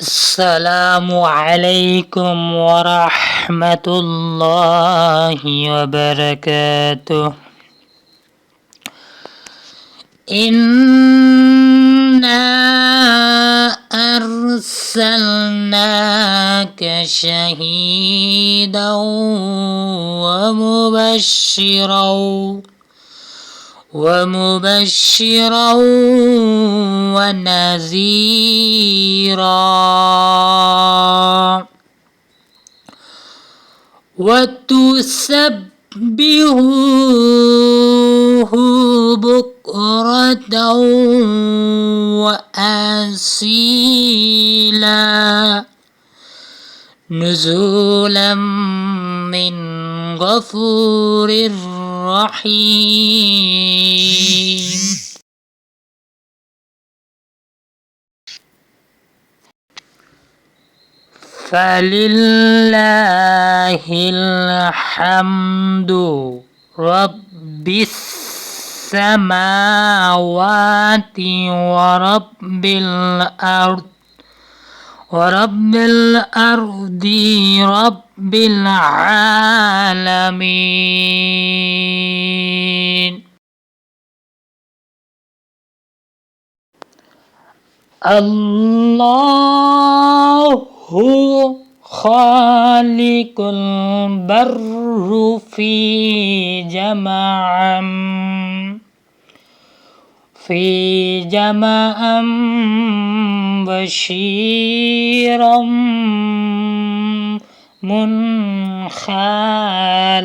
السلام عليكم ورحمة الله وبركاته. إنا أرسلناك شهيدا ومبشرا. ومبشرا ونذيرا. وتسبحوه بكرة وأصيلا. نزولا من غفور رحيم. فلله الحمد رب السماوات ورب الأرض ورب الأرض رب العالمين. الله خالق البر في جمع في جمع بشيرا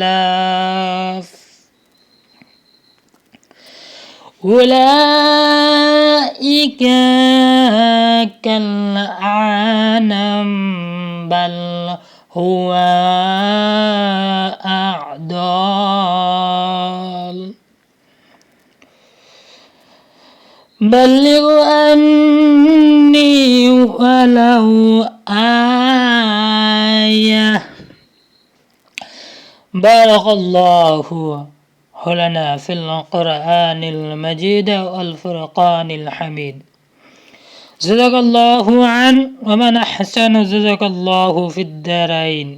منخالف أولئك كالأعنم بل هو بلغ أني ولو آية بارك الله لنا في القرآن المجيد والفرقان الحميد جزاك الله عن ومن أحسن جزاك الله في الدارين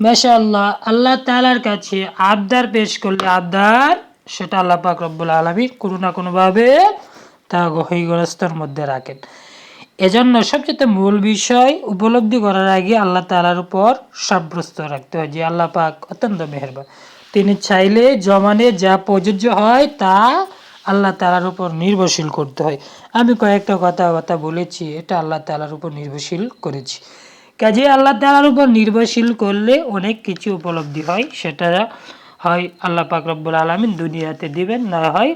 মাশাআল্লাহ আল্লাহ তালার কাছে আবদার পেশ করলে আবদার সেটা আল্লাহ পাক রব্বুল আলমী কোনো না কোনোভাবে তা গহিগ্রস্তর মধ্যে রাখেন। এজন্য সবচেয়ে মূল বিষয় উপলব্ধি করার আগে আল্লাহ তালার উপর সাব্যস্ত রাখতে হয় যে আল্লাহ পাক অত্যন্ত মেহরবান। তিনি চাইলে জমানে যা প্রযোজ্য হয় তা আল্লাহ তালার উপর নির্ভরশীল করতে হয়। আমি কয়েকটা কথা কথা বলেছি, এটা আল্লাহ তালার উপর নির্ভরশীল করেছি। কাজে আল্লাহ তালার উপর নির্ভরশীল করলে অনেক কিছু উপলব্ধি হয়, সেটা হয় আল্লাহ পাক রব্বুল আলমিন দুনিয়াতে দিবেন, না হয়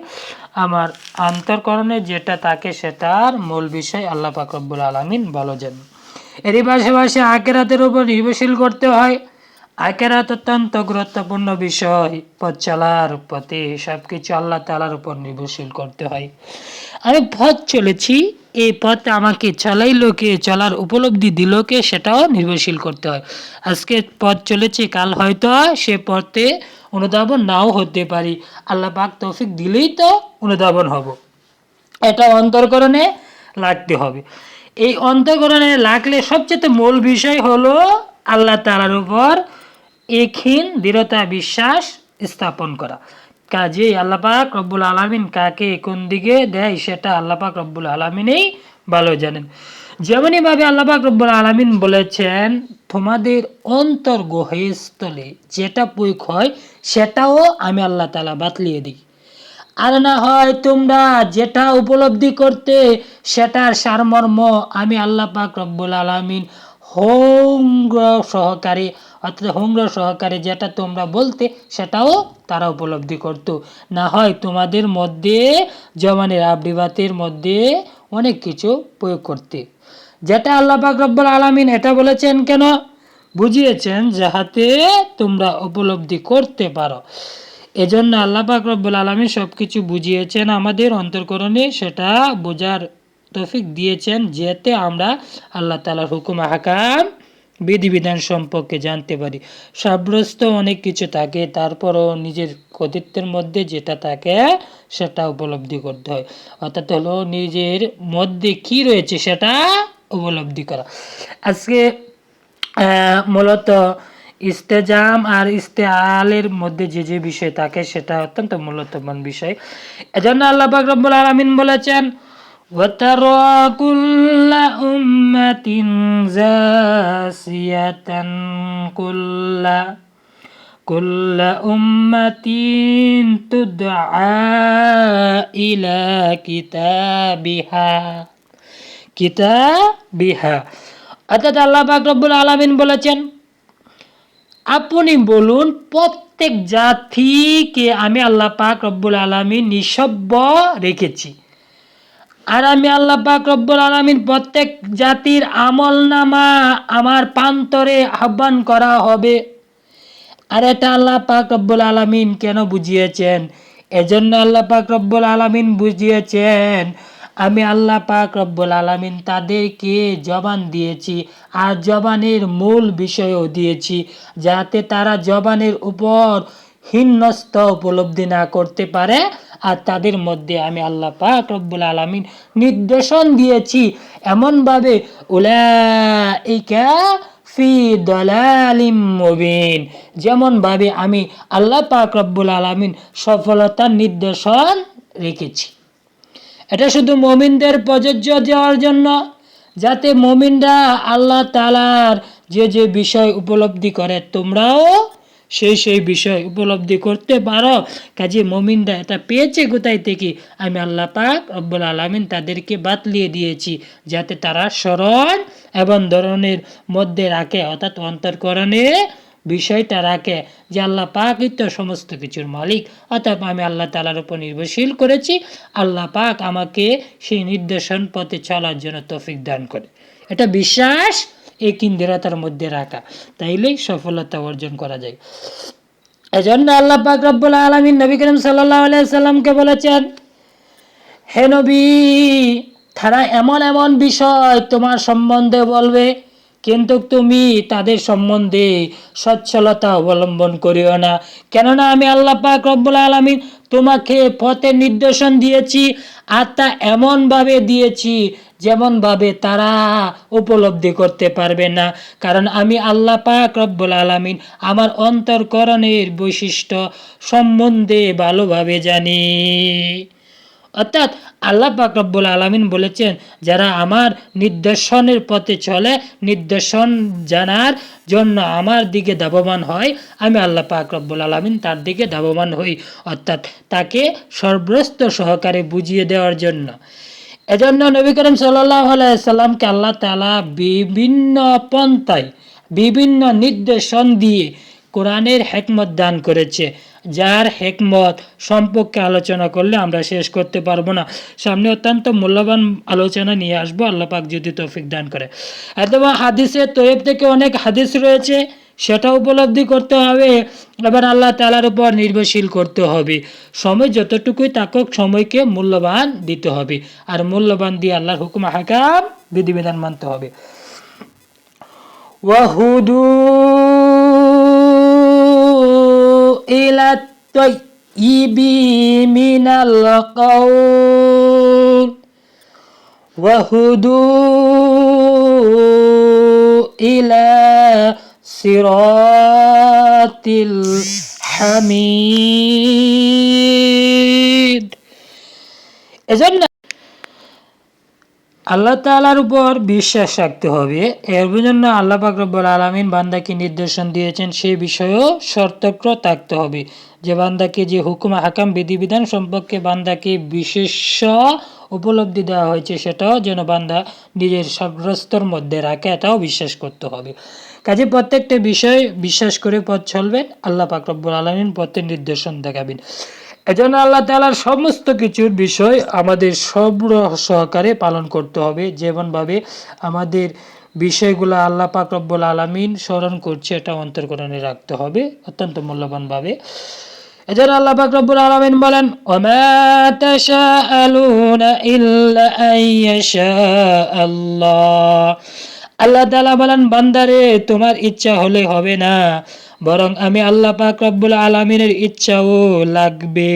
আমার অন্তরকরণে যেটা থাকে সেটার মূল বিষয় আল্লাহ পাক রব্বুল আলমিন ভালো যাবে এরই পাশাপাশি আকেরাতের উপর নির্ভরশীল করতে হয়। আকেরাত অত্যন্ত গুরুত্বপূর্ণ বিষয়, পথ চলার পথে সব কিছু আল্লাহ তালার উপর নির্ভরশীল করতে হয়। আমি পথ চলেছি, এই পথ আমাকে চলাইলো কে, চলার উপলব্ধি দিল কে, সেটাও নির্ভরশীল করতে হয়। আজকে পথ চলেছি, কাল হয়তো সে পথে অনুধাবন নাও হতে পারি। আল্লাহ পাক তৌফিক দিলেই তো অনুধাবন হব। এটা অন্তর্করণে লাগতে হবে। এই অন্তর্করণে লাগলে সবচেয়ে মূল বিষয় হলো আল্লাহ তালার উপর একহীন দৃঢ়তা বিশ্বাস স্থাপন করা। কাজে আল্লাপাক রব্বুল আলমিন কাকে কোন দিকে দেয় সেটা আল্লাপাক রব্বুল আলমিনেই ভালো জানেন। যেমনইভাবে আল্লাপাক রব্বুল আলমিন বলেছেন তোমাদের অন্তর গহস্থলে যেটা প্রয়োগ হয়, সেটাও আমি আল্লাহ তালা বাতলিয়ে দিই। আর না হয় তোমরা যেটা উপলব্ধি করতে, সেটার সারমর্ম আমি আল্লাহ পাক রব্বুল আলমিন হোঙ্গ সহকারে অর্থাৎ হোঙ্গ সহকারে যেটা তোমরা বলতে, সেটাও তারা উপলব্ধি করত। না হয় তোমাদের মধ্যে জমানের আবৃবাতের মধ্যে অনেক কিছু প্রয়োগ করতে। যেটা আল্লাহ পাক রব্বুল আলমিন এটা বলেছেন কেন? বুঝিয়েছেন যাহাতে তোমরা উপলব্ধি করতে পারো। এজন্য আল্লাহ পাক রব্বুল আলমী সব কিছু বুঝিয়েছেন আমাদের অন্তর্করণে। সেটা বোঝার তফিক দিয়েছেন যেতে আমরা আল্লাহ তালার হুকুম হাকাম বিধিবিধান সম্পর্কে জানতে পারি। সাব্যস্ত অনেক কিছু থাকে, তারপরও নিজের কর্তৃত্বের মধ্যে যেটা থাকে সেটা উপলব্ধি করতে হয়। অর্থাৎ হলো নিজের মধ্যে কি রয়েছে সেটা উপলব্ধি করা। আজকে মূলত ইস্তেজাম আর ইস্তেআলের মধ্যে যে যে বিষয় থাকে সেটা অত্যন্ত মূল্যবান বিষয় এজন্য আল্লাহ পাক রব্বুল আলামিন বলেছেন وترى كل أمة زاسية كل كل أمة تدعى إلى كتابها কিতাবিহা অর্থাৎ আল্লাহ রব্বুল আলামিন বলেছেন, আপনি বলুন, প্রত্যেক জাতিকে আমি আল্লাহ পাক রব্বুল আলামিন নিঃসব্য রেখেছি। আর আমি আল্লাহ পাক রব্বুল আলামিন প্রত্যেক জাতির আমল নামা আমার প্রান্তরে আহ্বান করা হবে। আর এটা আল্লাহ পাক রব্বুল আলামিন কেন বুঝিয়েছেন? এজন্য আল্লাহ পাক রব্বুল আলামিন বুঝিয়েছেন আমি আল্লাহ পাক রব্বুল আলামিন তাদেরকে জবান দিয়েছি আর জবানের মূল বিষয়ও দিয়েছি যাতে তারা জবানের উপর হিন্নস্ত উপলব্ধি না করতে পারে আর তাদের মধ্যে আমি আল্লাহ পাক রব্বুল আলামিন নির্দেশন দিয়েছি এমনভাবে উলাইকা ফি দলালিম মুবিন। যেমনভাবে আমি আল্লাহ পাক রব্বুল আলামিন সফলতার নির্দেশন রেখেছি। এটা শুধু মমিনদের প্রযোজ্য দেওয়ার জন্য, যাতে মমিনরা আল্লাহ তালার যে যে বিষয় উপলব্ধি করে, তোমরাও সেই সেই বিষয় উপলব্ধি করতে পারো। কাজে মমিনরা এটা পেয়েছে কোথায় থেকে? আমি আল্লাহ পাক রব্বুল আলমিন তাদেরকে বাতলিয়ে দিয়েছি, যাতে তারা স্মরণ এবং ধরনের মধ্যে রাখে, অর্থাৎ অন্তর্করণে বিষয়টা রাখে যে আল্লাহ পাকই তো সমস্ত কিছুর মালিক। অর্থাৎ আমি আল্লাহ তালার উপর নির্ভরশীল করেছি। আল্লাহ পাক আমাকে সেই নির্দেশন পথে চলার জন্য তৌফিক দান করে। এটা বিশ্বাস এই কিন্দিরতার মধ্যে রাখা। তাইলেই সফলতা অর্জন করা যায়। এজন্য আল্লাহ পাক রব্বুল আলমিন নবী করিম সাল্লাহ সাল্লামকে বলেছেন, হে নবী, তারা এমন এমন বিষয় তোমার সম্বন্ধে বলবে কিন্তু তুমি তাদের সম্বন্ধে সচ্ছলতা অবলম্বন করিও না। কেননা আমি আল্লাহ পাক রব্বুল আলমিন তোমাকে পথের নির্দেশন দিয়েছি, আর তা এমনভাবে দিয়েছি যেমনভাবে তারা উপলব্ধি করতে পারবে না। কারণ আমি আল্লাহ পাক রব্বুল আলমিন আমার অন্তর্করণের বৈশিষ্ট্য সম্বন্ধে ভালোভাবে জানি। অর্থাৎ আল্লাহ পাক রব্বুল আলমিন বলেছেন, যারা আমার নির্দেশনের পথে চলে, নির্দেশন জানার জন্য আমার দিকে ধাবমান হয়, আমি আল্লাহ পাক রব্বুল আলমিন তার দিকে ধাবমান হই। অর্থাৎ তাকে সর্বস্ত সহকারে বুঝিয়ে দেওয়ার জন্য। এজন্য নবী করিম সাল্লাহ সাল্লামকে আল্লাহ তালা বিভিন্ন পন্থায়, বিভিন্ন নির্দেশন দিয়ে কোরআনের হেকমত দান করেছে। যার হেকমত সম্পর্কে আলোচনা করলে আমরা শেষ করতে পারব না। সামনে অত্যন্ত মূল্যবান আলোচনা নিয়ে আসব। আল্লাপাক যদি তৌফিক দান করে। অথবা হাদিসের তৈব থেকে অনেক হাদিস রয়েছে, সেটা উপলব্ধি করতে হবে। এবার আল্লাহ তালার উপর নির্ভরশীল করতে হবে। সময় যতটুকুই তাকক সময়কে মূল্যবান দিতে হবে। আর মূল্যবান দিয়ে আল্লাহর হুকুম হাকাম বিধিবিধান মানতে হবে। ওয়াহুদু إلى الطيب من القول وهدوا إلى صراط الحميد. إذن আল্লাহ তালার উপর বিশ্বাস রাখতে হবে। এর জন্য আল্লাহ পাক রব্বুল আলমিন বান্দাকে নির্দেশন দিয়েছেন, সেই বিষয়েও সতর্ক থাকতে হবে। যে বান্দাকে যে হুকুম, হাকাম, বিধিবিধান সম্পর্কে বান্দাকে বিশেষ উপলব্ধি দেওয়া হয়েছে, সেটাও যেন বান্দা নিজের সগ্রস্তর মধ্যে রাখে, এটাও বিশ্বাস করতে হবে। কাজে প্রত্যেকটা বিষয় বিশ্বাস করে পথ চলবেন আল্লাহ পাক রব্বুল আলমিন পথের নির্দেশন দেখাবেন। এজন্য আল্লাহ তালার সমস্ত কিছুর বিষয় আমাদের সব সহকারে পালন করতে হবে। যেমনভাবে আমাদের বিষয়গুলো আল্লাহ পাক রব্বুল আলমিন স্মরণ করছে, এটা অন্তর্করণে রাখতে হবে অত্যন্ত মূল্যবানভাবে। এজন্য আল্লাহ পাক রব্বুল আলামিন বলেন, ওমা তাশাআলুনা আল্লাহ আল্লাহ তালা বলেন, বান্দারে, তোমার ইচ্ছা হলে হবে না, বরং আমি আল্লাহ পাক রব্বুল আলমিনের ইচ্ছাও লাগবে।